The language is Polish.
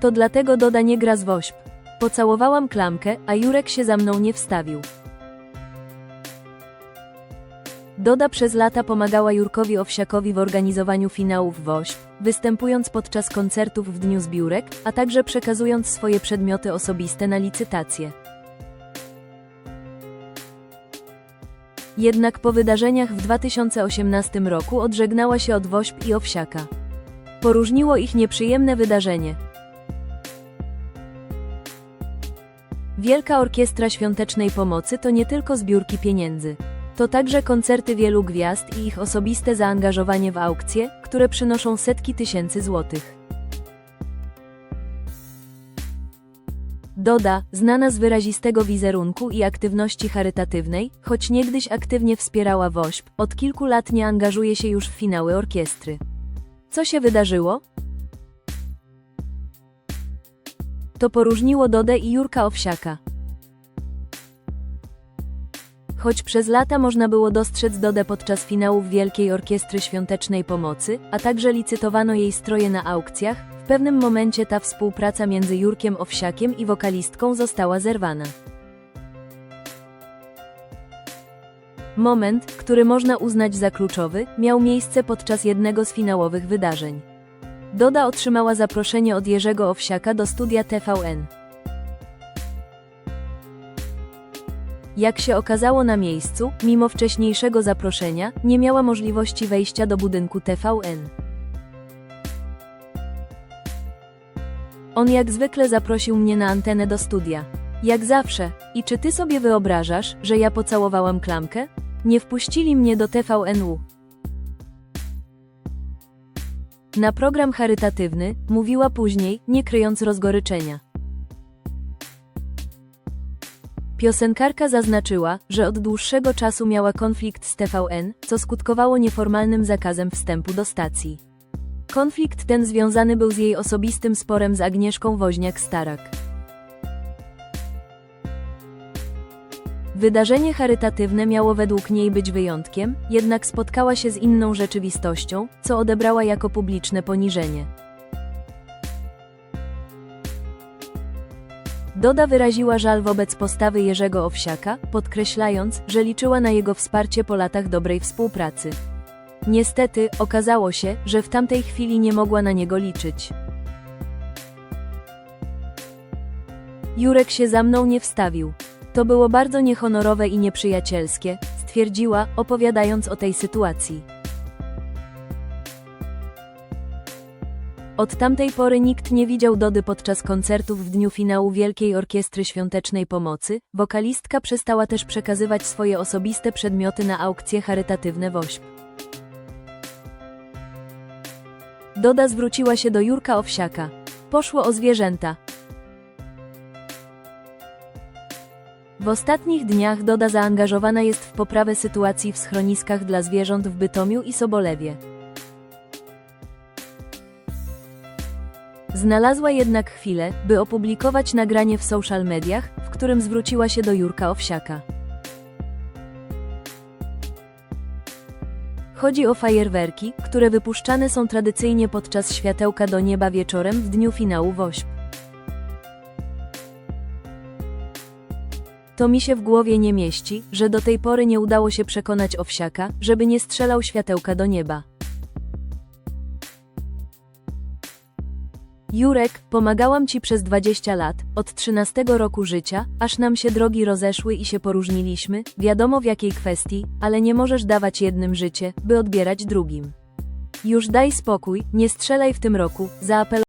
To dlatego Doda nie gra z wośp. Pocałowałam klamkę, a Jurek się za mną nie wstawił. Doda przez lata pomagała Jurkowi Owsiakowi w organizowaniu finałów WOŚP, występując podczas koncertów w Dniu Zbiórek, a także przekazując swoje przedmioty osobiste na licytację. Jednak po wydarzeniach w 2018 roku odżegnała się od WOŚP i Owsiaka. Poróżniło ich nieprzyjemne wydarzenie. Wielka Orkiestra Świątecznej Pomocy to nie tylko zbiórki pieniędzy. To także koncerty wielu gwiazd i ich osobiste zaangażowanie w aukcje, które przynoszą setki tysięcy złotych. Doda, znana z wyrazistego wizerunku i aktywności charytatywnej, choć niegdyś aktywnie wspierała WOŚP, od kilku lat nie angażuje się już w finały orkiestry. Co się wydarzyło? To poróżniło Dodę i Jurka Owsiaka. Choć przez lata można było dostrzec Dodę podczas finałów Wielkiej Orkiestry Świątecznej Pomocy, a także licytowano jej stroje na aukcjach, w pewnym momencie ta współpraca między Jurkiem Owsiakiem i wokalistką została zerwana. Moment, który można uznać za kluczowy, miał miejsce podczas jednego z finałowych wydarzeń. Doda otrzymała zaproszenie od Jerzego Owsiaka do studia TVN. Jak się okazało na miejscu, mimo wcześniejszego zaproszenia, nie miała możliwości wejścia do budynku TVN. On jak zwykle zaprosił mnie na antenę do studia. Jak zawsze. I czy ty sobie wyobrażasz, że ja pocałowałam klamkę? Nie wpuścili mnie do TVN-u. Na program charytatywny, mówiła później, nie kryjąc rozgoryczenia. Piosenkarka zaznaczyła, że od dłuższego czasu miała konflikt z TVN, co skutkowało nieformalnym zakazem wstępu do stacji. Konflikt ten związany był z jej osobistym sporem z Agnieszką Woźniak-Starak. Wydarzenie charytatywne miało według niej być wyjątkiem, jednak spotkała się z inną rzeczywistością, co odebrała jako publiczne poniżenie. Doda wyraziła żal wobec postawy Jerzego Owsiaka, podkreślając, że liczyła na jego wsparcie po latach dobrej współpracy. Niestety, okazało się, że w tamtej chwili nie mogła na niego liczyć. Jurek się za mną nie wstawił. To było bardzo niehonorowe i nieprzyjacielskie, stwierdziła, opowiadając o tej sytuacji. Od tamtej pory nikt nie widział Dody podczas koncertów w dniu finału Wielkiej Orkiestry Świątecznej Pomocy. Wokalistka przestała też przekazywać swoje osobiste przedmioty na aukcje charytatywne WOŚP. Doda zwróciła się do Jurka Owsiaka. Poszło o zwierzęta. W ostatnich dniach Doda zaangażowana jest w poprawę sytuacji w schroniskach dla zwierząt w Bytomiu i Sobolewie. Znalazła jednak chwilę, by opublikować nagranie w social mediach, w którym zwróciła się do Jurka Owsiaka. Chodzi o fajerwerki, które wypuszczane są tradycyjnie podczas światełka do nieba wieczorem w dniu finału WOŚP. To mi się w głowie nie mieści, że do tej pory nie udało się przekonać Owsiaka, żeby nie strzelał światełka do nieba. Jurek, pomagałam ci przez 20 lat, od 13 roku życia, aż nam się drogi rozeszły i się poróżniliśmy, wiadomo w jakiej kwestii, ale nie możesz dawać jednym życie, by odbierać drugim. Już daj spokój, nie strzelaj w tym roku, zaapelował.